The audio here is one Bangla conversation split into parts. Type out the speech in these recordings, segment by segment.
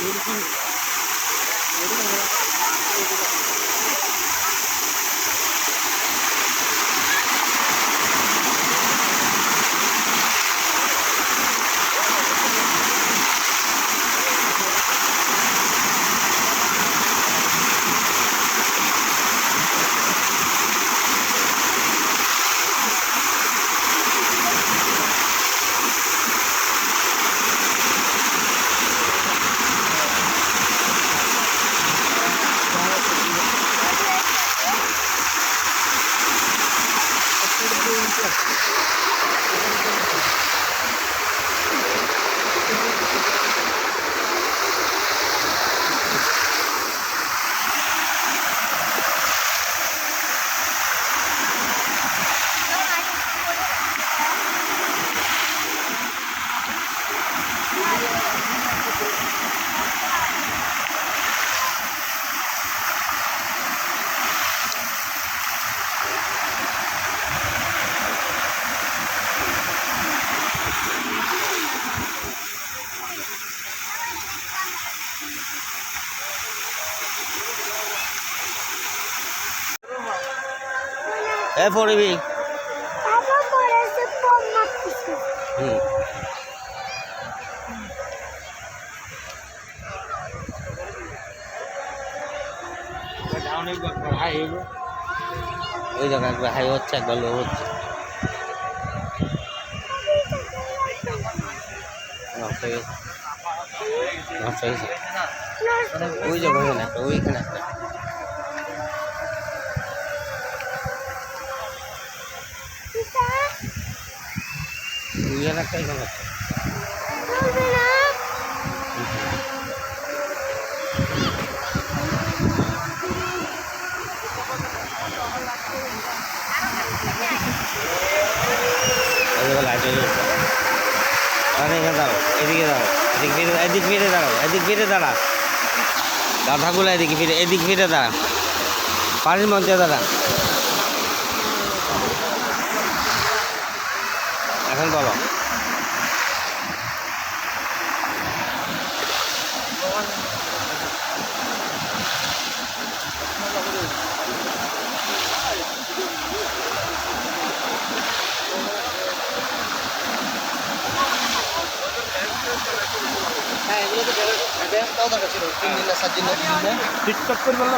এরকম এ পড়বি? হুম। ওই জায়গা একবার হাই হচ্ছে একবার লো হচ্ছে। ওই জায়গা ওইখানে একটা ওইখানে একটা। ওইখানে একটা এখানে একটা বলবে না ওইদিকে লাইট হয়ে যাচ্ছে আরে এখানে দাঁড়াও এদিকে দাঁড়াও এদিক ফিরে এদিক ফিরে দাঁড়াও এদিক ফিরে দাঁড়া গাধাগুলো এদিকে ফিরে এদিক ফিরে দাঁড়া পানির মধ্যে দাঁড়া এখন বলো টিকটক করে বললে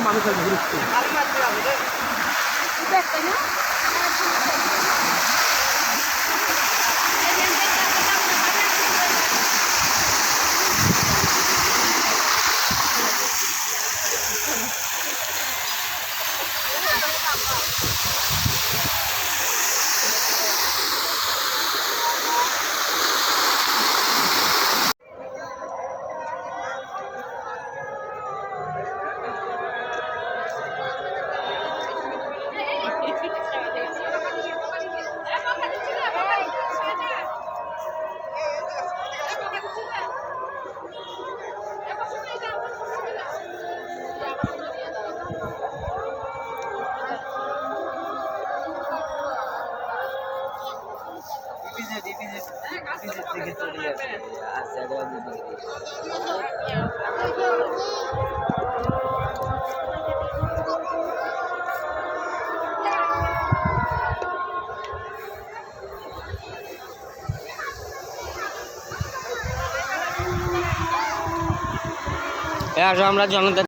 আসো আমরা জনতা